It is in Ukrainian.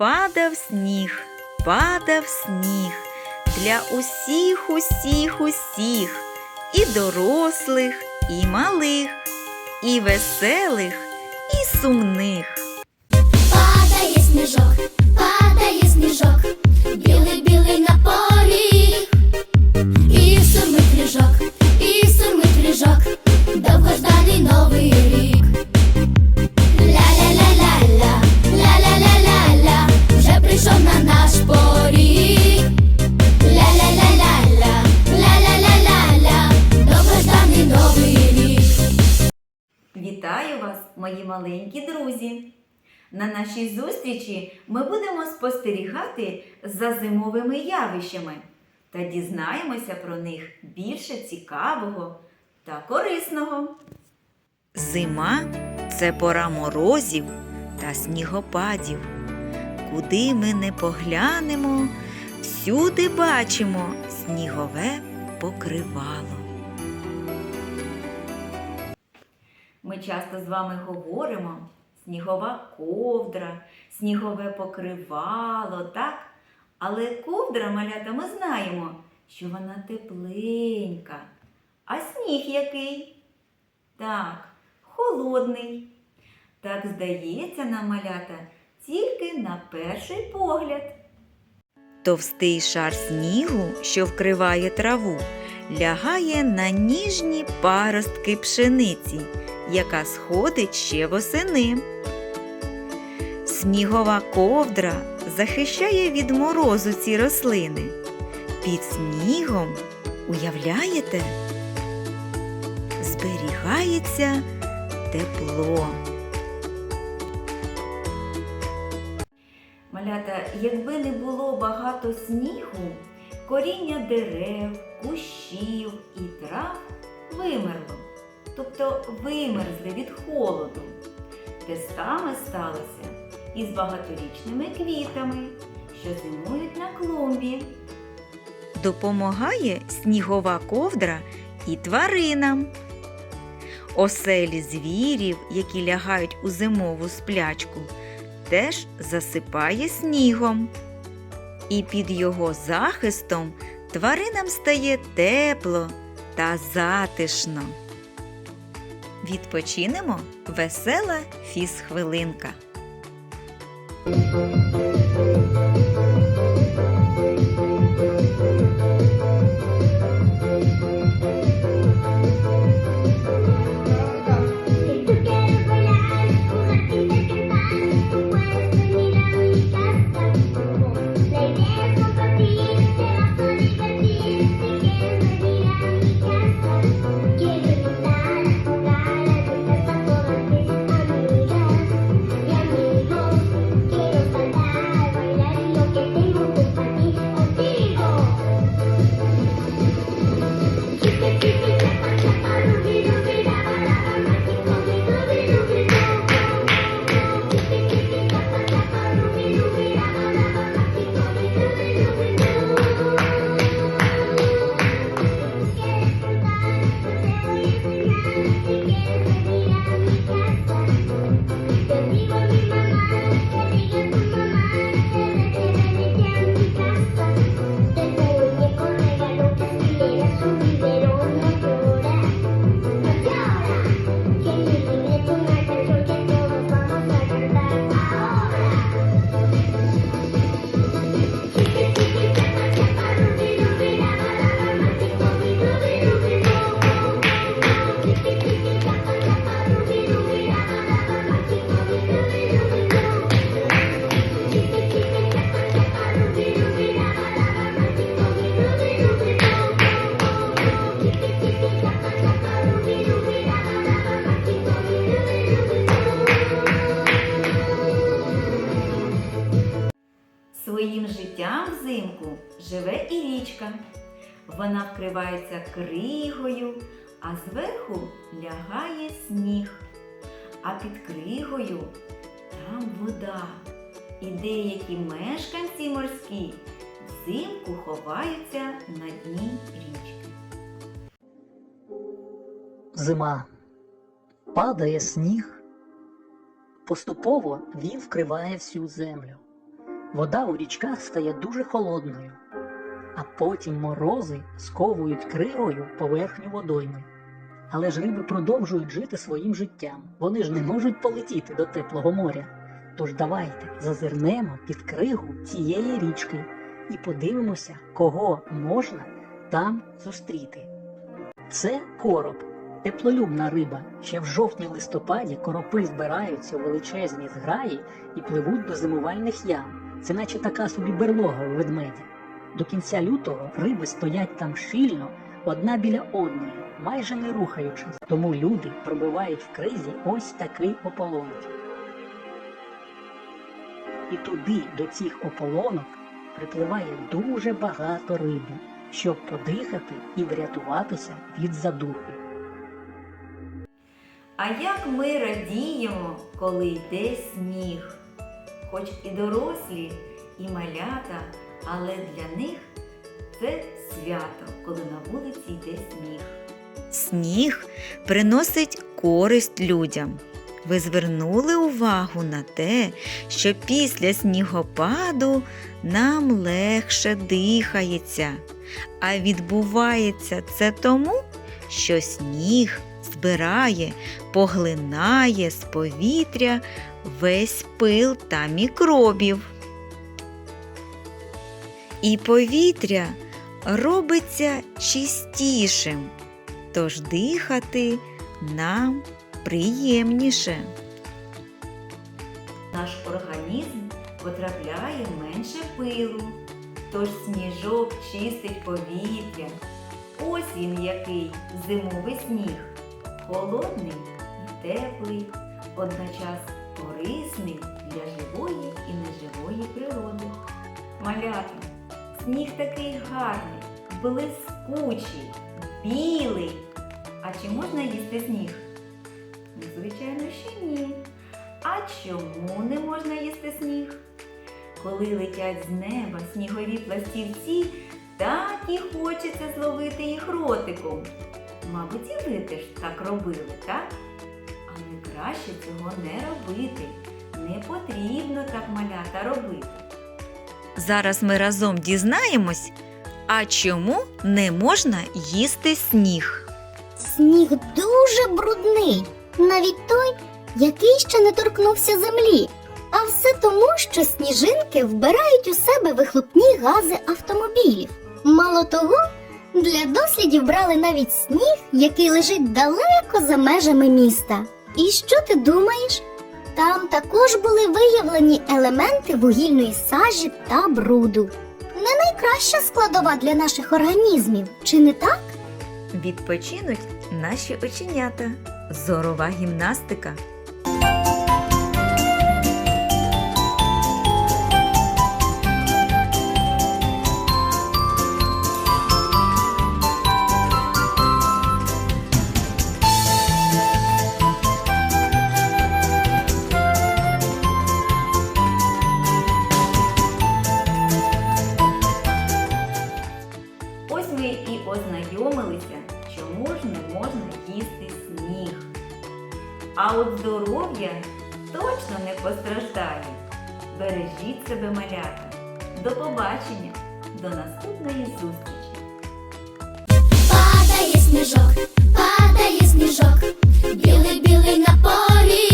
Падав сніг, падав сніг. Для усіх, усіх, усіх, і дорослих, і малих, і веселих, і сумних. Падає сніжок, падає сніжок, білий мої маленькі друзі! На нашій зустрічі ми будемо спостерігати за зимовими явищами та дізнаємося про них більше цікавого та корисного. Зима це пора морозів та снігопадів. Куди ми не поглянемо, всюди бачимо снігове покривало. Ми часто з вами говоримо снігова ковдра, снігове покривало, так? Але ковдра, малята, ми знаємо, що вона тепленька. А сніг який? Так, холодний. Так здається нам малята тільки на перший погляд. Товстий шар снігу, що вкриває траву, лягає на ніжні паростки пшениці, яка сходить ще восени. Снігова ковдра захищає від морозу ці рослини. Під снігом, уявляєте, зберігається тепло. Малята, якби не було багато снігу, коріння дерев, кущів і трав вимерло, тобто вимерзли від холоду. Те саме сталося із багаторічними квітами, що зимують на клумбі. Допомагає снігова ковдра і тваринам. Оселі звірів, які лягають у зимову сплячку, теж засипає снігом. І під його захистом тваринам стає тепло та затишно. Відпочинемо весела фізхвилинка. Si взимку живе і річка. Вона вкривається кригою, а зверху лягає сніг. А під кригою там вода. І деякі мешканці морські взимку ховаються на дні річки. Зима. Падає сніг. Поступово він вкриває всю землю. Вода у річках стає дуже холодною, а потім морози сковують кригою поверхню водойми. Але ж риби продовжують жити своїм життям. Вони ж не можуть полетіти до теплого моря. Тож давайте зазирнемо під кригу цієї річки і подивимося, кого можна там зустріти. Це короб, теплолюбна риба. Ще в жовтні-листопаді коропи збираються у величезні зграї і пливуть до зимувальних ям. Це наче така собі берлога у ведмедя. До кінця лютого риби стоять там щільно, одна біля одної, майже не рухаючись. Тому люди пробивають в кризі ось такий ополонок. І туди, до цих ополонок, припливає дуже багато риби, щоб подихати і врятуватися від задухи. А як ми радіємо, коли йде сніг. Хоч і дорослі, і малята, але для них це свято, коли на вулиці йде сніг. Сніг приносить користь людям. Ви звернули увагу на те, що після снігопаду нам легше дихається. А відбувається це тому, що сніг збирає, поглинає з повітря весь пил та мікробів. І повітря робиться чистішим, тож дихати нам приємніше. Наш організм потрапляє менше пилу, тож сніжок чистить повітря. Ось він який зимовий сніг. Холодний і теплий, водночас корисний для живої і неживої природи. Малята, сніг такий гарний, блискучий, білий. А чи можна їсти сніг? Ну, Звичайно, що ні. А чому не можна їсти сніг? Коли летять з неба снігові пластівці, так і хочеться зловити їх ротиком. Мабуть, і ви теж так робили, так? Але краще цього не робити. Не потрібно так малята робити. Зараз ми разом дізнаємось, а чому не можна їсти сніг. Сніг дуже брудний, навіть той, який ще не торкнувся землі. А все тому, що сніжинки вбирають у себе вихлопні гази автомобілів. Мало того, для дослідів брали навіть сніг, який лежить далеко за межами міста. І що ти думаєш? Там також були виявлені елементи вугільної сажі та бруду. Не найкраща складова для наших організмів, чи не так? Відпочинуть наші оченята. Зорова гімнастика. Здоров'я точно не постраждає. Бережіть себе, малята. До побачення, до наступної зустрічі! Падає сніжок, падає сніжок, білий білий на поріг,